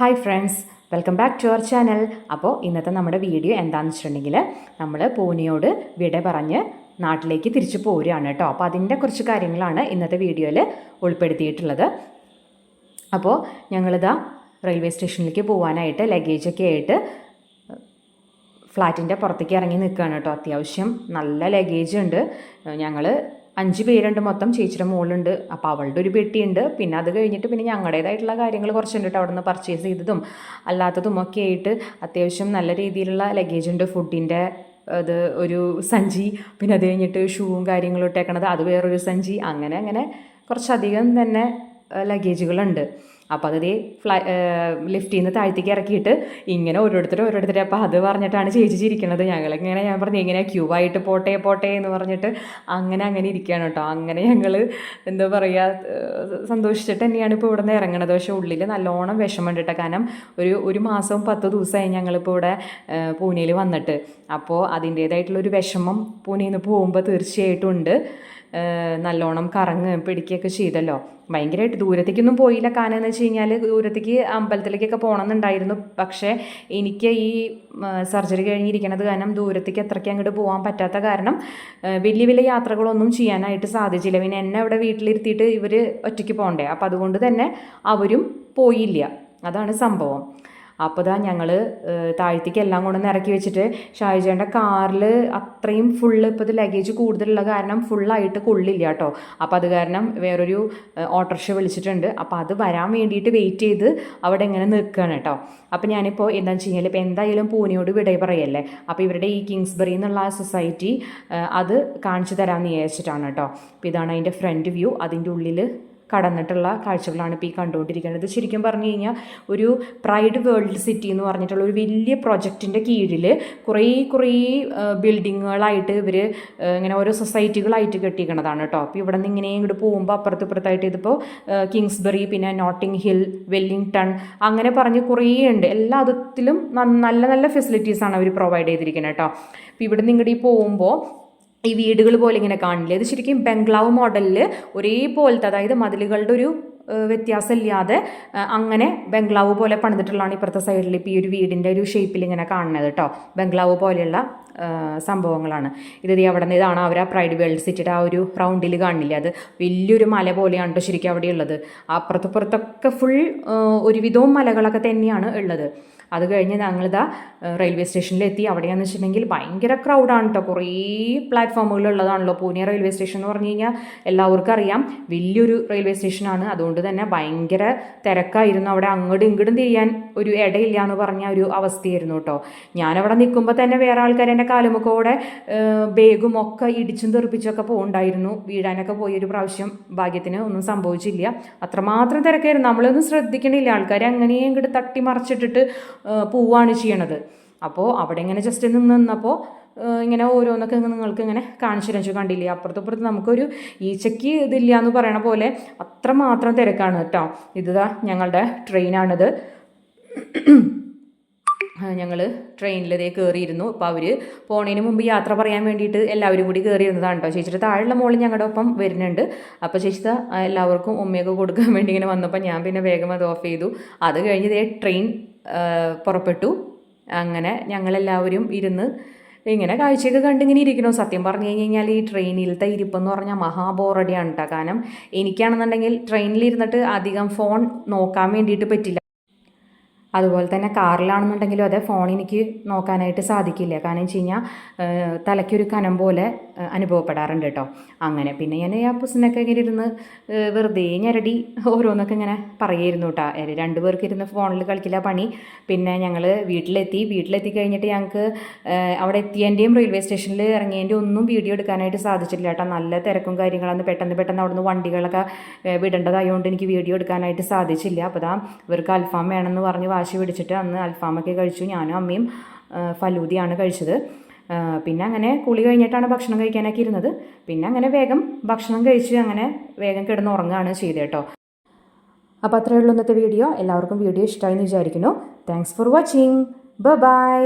Hi friends welcome back to our channel അപ്പോൾ ഇന്നത്തെ നമ്മുടെ വീഡിയോ എന്താണെന്ന് വെച്ചിട്ടുണ്ടെങ്കിൽ നമ്മൾ പൂനെയോട് വിട പറഞ്ഞ് നാട്ടിലേക്ക് തിരിച്ചു പോരുകയാണ് കേട്ടോ. അപ്പോൾ അതിന്റെ കുറച്ച് കാര്യങ്ങളാണ് ഇന്നത്തെ വീഡിയോയിൽ ഉൾപ്പെടുത്തിയിട്ടുള്ളത്. അപ്പോൾ ഞങ്ങളിതാ റെയിൽവേ സ്റ്റേഷനിലേക്ക് പോകാനായിട്ട് ലഗേജൊക്കെ ആയിട്ട് ഫ്ലാറ്റിന്റെ പുറത്തേക്ക് ഇറങ്ങി നിൽക്കുകയാണ് കേട്ടോ. അത്യാവശ്യം നല്ല ലഗേജ് ഉണ്ട്. ഞങ്ങൾ അഞ്ച് പേരുണ്ട് മൊത്തം. ചേച്ചിയുടെ മോളുണ്ട്. അപ്പോൾ അവളുടെ ഒരു പെട്ടിയുണ്ട്. പിന്നെ അത് കഴിഞ്ഞിട്ട് പിന്നെ ഞങ്ങളുടേതായിട്ടുള്ള കാര്യങ്ങൾ കുറച്ചുണ്ട് കേട്ടോ. അവിടെ നിന്ന് പർച്ചേസ് ചെയ്തതും അല്ലാത്തതും ഒക്കെ ആയിട്ട് അത്യാവശ്യം നല്ല രീതിയിലുള്ള ലഗേജ് ഉണ്ട്. ഫുഡിന്റെ അത് ഒരു സഞ്ചി പിന്നെ അത് കഴിഞ്ഞിട്ട് ഷൂവും കാര്യങ്ങളും ഇട്ടേക്കണത്. അത് വേറൊരു സഞ്ചി. അങ്ങനെ അങ്ങനെ കുറച്ചധികം തന്നെ ലഗേജുകളുണ്ട് അപ്പോൾ അത് ഫ്ലൈ ലിഫ്റ്റിൽ നിന്ന് താഴ്ത്തേക്ക് ഇറക്കിയിട്ട് ഇങ്ങനെ ഓരോരുത്തരും ഓരോരുത്തരും അപ്പോൾ അത് പറഞ്ഞിട്ടാണ് ചേച്ചി ഞങ്ങൾ ഞങ്ങളിങ്ങനെ ഞാൻ പറഞ്ഞു ഇങ്ങനെ ക്യൂ ആയിട്ട് പോട്ടെ പോട്ടെ എന്ന് പറഞ്ഞിട്ട് അങ്ങനെ അങ്ങനെ ഇരിക്കുകയാണ് കേട്ടോ. അങ്ങനെ ഞങ്ങൾ എന്താ പറയുക സന്തോഷിച്ചിട്ട് തന്നെയാണ് ഇപ്പോൾ ഇവിടെ നിന്ന് ഇറങ്ങണത്. പക്ഷേ ഉള്ളിൽ നല്ലോണം വിഷമമുണ്ട് കേട്ടോ. കാരണം ഒരു ഒരു മാസവും പത്ത് ദിവസമായി ഞങ്ങളിപ്പോൾ ഇവിടെ പൂനെയിൽ വന്നിട്ട്. അപ്പോൾ അതിന്റേതായിട്ടുള്ളൊരു വിഷമം പൂനെയിൽ നിന്ന് പോകുമ്പോൾ തീർച്ചയായിട്ടും ഉണ്ട്. നല്ലോണം കറങ്ങ് പിടിക്കുകയൊക്കെ ചെയ്തല്ലോ. ഭയങ്കരമായിട്ട് ദൂരത്തേക്കൊന്നും പോയില്ല കാരണം എന്ന് വെച്ച് കഴിഞ്ഞാൽ ദൂരത്തേക്ക് അമ്പലത്തിലേക്കൊക്കെ പോകണമെന്നുണ്ടായിരുന്നു. പക്ഷേ എനിക്ക് ഈ സർജറി കഴിഞ്ഞിരിക്കണത് കാരണം ദൂരത്തേക്ക് അത്രയ്ക്ക് അങ്ങോട്ട് പോകാൻ പറ്റാത്ത കാരണം വലിയ വലിയ യാത്രകളൊന്നും ചെയ്യാനായിട്ട് സാധിച്ചില്ല. പിന്നെ എന്നെ അവിടെ വീട്ടിലിരുത്തിയിട്ട് ഇവർ ഒറ്റയ്ക്ക് പോകണ്ടേ? അപ്പോൾ അതുകൊണ്ട് തന്നെ അവരും പോയില്ല. അതാണ് സംഭവം. അപ്പോൾ ഇതാ ഞങ്ങൾ താഴ്ത്തേക്ക് എല്ലാം കൊണ്ടൊന്ന് ഇറക്കി വെച്ചിട്ട് ഷായിജേന്റെ കാറിൽ അത്രയും ഫുള്ള് ഇപ്പോൾ ഇത് ലഗേജ് കൂടുതലുള്ള കാരണം ഫുള്ളായിട്ട് കൊള്ളില്ല കേട്ടോ അപ്പോൾ അത് കാരണം വേറൊരു ഓട്ടോറിക്ഷ വിളിച്ചിട്ടുണ്ട്. അപ്പോൾ അത് വരാൻ വേണ്ടിയിട്ട് വെയിറ്റ് ചെയ്ത് അവിടെ ഇങ്ങനെ നിൽക്കുകയാണ് കേട്ടോ അപ്പോൾ ഞാനിപ്പോൾ എന്താണെന്ന് വെച്ച് കഴിഞ്ഞാൽ ഇപ്പോൾ എന്തായാലും പൂനെയോട് വിട പറയല്ലേ? അപ്പോൾ ഇവരുടെ ഈ കിങ്സ്ബറി എന്നുള്ള സൊസൈറ്റി അത് കാണിച്ചു തരാമെന്ന് വിചാരിച്ചിട്ടാണ് കേട്ടോ അപ്പോൾ ഇതാണ് അതിന്റെ ഫ്രണ്ട് വ്യൂ അതിന്റെ ഉള്ളിൽ കടന്നിട്ടുള്ള കാഴ്ചകളാണ് ഇപ്പോൾ ഈ കണ്ടുകൊണ്ടിരിക്കുന്നത്. ശരിക്കും പറഞ്ഞു കഴിഞ്ഞാൽ ഒരു പ്രൈഡ് വേൾഡ് സിറ്റി എന്ന് പറഞ്ഞിട്ടുള്ള ഒരു വലിയ പ്രൊജക്റ്റിന്റെ കീഴിൽ കുറേ കുറേ ബിൽഡിങ്ങുകളായിട്ട് ഇവർ ഇങ്ങനെ ഓരോ സൊസൈറ്റികളായിട്ട് കെട്ടിക്കണതാണ് കേട്ടോ. അപ്പോൾ ഇവിടെ നിന്ന് ഇങ്ങനെ ഇങ്ങോട്ട് പോകുമ്പോൾ അപ്പുറത്ത് ഇപ്പുറത്തായിട്ട് ഇതിപ്പോൾ കിങ്സ്ബറി പിന്നെ നോട്ടിംഗ് ഹിൽ വെല്ലിംഗ്ടൺ അങ്ങനെ പറഞ്ഞ് കുറേ ഉണ്ട്. എല്ലാ വിധത്തിലും നല്ല നല്ല ഫെസിലിറ്റീസാണ് അവർ പ്രൊവൈഡ് ചെയ്തിരിക്കുന്നത് കേട്ടോ. അപ്പോൾ ഇവിടെ നിന്ന് ഇങ്ങോട്ട് പോകുമ്പോൾ ഈ വീടുകൾ പോലെ ഇങ്ങനെ കാണില്ല? ഇത് ശരിക്കും ബംഗ്ലാവ് മോഡലിൽ ഒരേപോലത്തെ അതായത് മതിലുകളുടെ ഒരു വ്യത്യാസമില്ലാതെ അങ്ങനെ ബംഗ്ലാവ് പോലെ പണിതിട്ടുള്ളതാണ് ഇപ്പുറത്തെ സൈഡിൽ ഇപ്പോൾ ഈ ഒരു വീടിന്റെ ഒരു ഷേപ്പിൽ ഇങ്ങനെ കാണുന്നത് കേട്ടോ. ബംഗ്ലാവ് പോലെയുള്ള സംഭവങ്ങളാണ്. ഇത് അവിടെ നിന്ന് ഇതാണ് അവർ ആ പ്രൈഡ് വേൾഡ് സിറ്റിയുടെ ആ ഒരു റൗണ്ടിൽ കാണില്ല? അത് വലിയൊരു മല പോലെയാണ് കേട്ടോ ശരിക്കും അവിടെയുള്ളത്. അപ്പുറത്തുപ്പുറത്തൊക്കെ ഫുൾ ഒരുവിധവും മലകളൊക്കെ തന്നെയാണ് ഉള്ളത്. അത് കഴിഞ്ഞ് ഞങ്ങളിതാ റെയിൽവേ സ്റ്റേഷനിലെത്തി അവിടെയാണെന്ന് വെച്ചിട്ടുണ്ടെങ്കിൽ ഭയങ്കര ക്രൗഡാണ് കേട്ടോ കുറേ പ്ലാറ്റ്ഫോമുകളുള്ളതാണല്ലോ പൂനെ റെയിൽവേ സ്റ്റേഷൻ എന്ന് പറഞ്ഞു കഴിഞ്ഞാൽ എല്ലാവർക്കും അറിയാം. വലിയൊരു റെയിൽവേ സ്റ്റേഷനാണ് അതുകൊണ്ട് തന്നെ ഭയങ്കര തിരക്കായിരുന്നു അവിടെ. അങ്ങോട്ടും ഇങ്ങോട്ടും തിരിയാൻ ഒരു ഇടയില്ല എന്ന് പറഞ്ഞ ഒരു അവസ്ഥയായിരുന്നു കേട്ടോ ഞാനവിടെ നിൽക്കുമ്പോൾ തന്നെ വേറെ ആൾക്കാർ എന്റെ കാലുമൊക്കെ ബേഗും ഒക്കെ ഇടിച്ചും തെറിപ്പിച്ചൊക്കെ പോകുന്നുണ്ടായിരുന്നു വീഴാനൊക്കെ പോയൊരു പ്രാവശ്യം. ഭാഗ്യത്തിന് ഒന്നും സംഭവിച്ചില്ല. അത്രമാത്രം തിരക്കായിരുന്നു. നമ്മളൊന്നും ശ്രദ്ധിക്കണില്ല. ആൾക്കാർ അങ്ങനെയും ഇങ്ങോട്ട് തട്ടി മറിച്ചിട്ടിട്ട് പോവുകയാണ് ചെയ്യണത്. അപ്പോൾ അവിടെ ഇങ്ങനെ ജസ്റ്റ് നിന്ന് നിന്നപ്പോൾ ഇങ്ങനെ ഓരോന്നൊക്കെ നിങ്ങൾക്ക് ഇങ്ങനെ കാണിച്ചു തരാൻ കണ്ടില്ലേ? അപ്പുറത്തും ഇപ്പുറത്ത് നമുക്കൊരു ഈച്ചയ്ക്ക് ഇതില്ല എന്ന് പറയണ പോലെ അത്ര മാത്രം തിരക്കാണ് കേട്ടോ. ഇതാ ഞങ്ങളുടെ ട്രെയിനാണിത് ഞങ്ങൾ ട്രെയിനിലതേ കയറിയിരുന്നു അപ്പോൾ അവർ പോണതിന് മുമ്പ് യാത്ര പറയാൻ വേണ്ടിയിട്ട് എല്ലാവരും കൂടി കയറിയിരുന്നതാണ് കേട്ടോ. ചേച്ചിയുടെ താഴെയുള്ള മോളിൽ ഞങ്ങളുടെ ഒപ്പം വരുന്നുണ്ട്. അപ്പോൾ ചേച്ചി എല്ലാവർക്കും ഉമ്മയൊക്കെ കൊടുക്കാൻ വേണ്ടി ഇങ്ങനെ വന്നപ്പോൾ ഞാൻ പിന്നെ വേഗം അത് ഓഫ് ചെയ്തു. അത് കഴിഞ്ഞ് ഇതേ ട്രെയിൻ പുറപ്പെട്ടു. അങ്ങനെ ഞങ്ങളെല്ലാവരും ഇരുന്ന് ഇങ്ങനെ കാഴ്ചയൊക്കെ കണ്ടിങ്ങനെ ഇരിക്കണോ സത്യം പറഞ്ഞു കഴിഞ്ഞാൽ ഈ ട്രെയിനിലത്തെ ഇരിപ്പെന്ന് പറഞ്ഞാൽ മഹാബോറടിയാണ് കേട്ടോ കാരണം എനിക്കാണെന്നുണ്ടെങ്കിൽ ട്രെയിനിലിരുന്നിട്ട് അധികം ഫോൺ നോക്കാൻ വേണ്ടിയിട്ട് പറ്റില്ല. അതുപോലെ തന്നെ കാറിലാണെന്നുണ്ടെങ്കിലും അതെ ഫോൺ എനിക്ക് നോക്കാനായിട്ട് സാധിക്കില്ല. കാരണം വെച്ച് കഴിഞ്ഞാൽ തലയ്ക്കൊരു കനം പോലെ അനുഭവപ്പെടാറുണ്ട് കേട്ടോ. അങ്ങനെ പിന്നെ ഞാൻ ആ പുസ്തകമൊക്കെ ഇങ്ങനെ ഇരുന്ന് വെറുതെ ഞരടി ഓരോന്നൊക്കെ ഇങ്ങനെ പറയായിരുന്നു കേട്ടോ. രണ്ടു പേർക്ക് ഇരുന്ന് ഫോണിൽ കളിക്കില്ല പണി. പിന്നെ ഞങ്ങൾ വീട്ടിലെത്തി. വീട്ടിലെത്തി കഴിഞ്ഞിട്ട് ഞങ്ങൾക്ക് അവിടെ എത്തിയതിന്റെയും റെയിൽവേ സ്റ്റേഷനിൽ ഇറങ്ങിയതിന്റെ ഒന്നും വീഡിയോ എടുക്കാനായിട്ട് സാധിച്ചില്ല കേട്ടോ. നല്ല തിരക്കും കാര്യങ്ങളൊന്നും പെട്ടെന്ന് പെട്ടെന്ന് അവിടുന്ന് വണ്ടികളൊക്കെ വിടേണ്ടതായതുകൊണ്ട് എനിക്ക് വീഡിയോ എടുക്കാനായിട്ട് സാധിച്ചില്ല. അപ്പോൾ ദാ ഇവർക്ക് അൽഫാം വേണമെന്ന് പറഞ്ഞ് വാശി പിടിച്ചിട്ട് അന്ന് അൽഫാമൊക്കെ കഴിച്ചു. ഞാനും അമ്മയും ഫലൂതിയാണ് കഴിച്ചത്. പിന്നെ അങ്ങനെ കുളി കഴിഞ്ഞിട്ടാണ് ഭക്ഷണം കഴിക്കാനൊക്കെ ഇരുന്നത്. പിന്നെ അങ്ങനെ വേഗം ഭക്ഷണം കഴിച്ച് അങ്ങനെ വേഗം കിടന്ന് ഉറങ്ങുകയാണ് ചെയ്തത് കേട്ടോ. അപ്പോൾ അത്രയേ ഉള്ളൂ ഇന്നത്തെ വീഡിയോ. എല്ലാവർക്കും വീഡിയോ ഇഷ്ടമായി എന്ന് വിചാരിക്കുന്നു. താങ്ക്സ് ഫോർ വാച്ചിങ് ബ ബൈ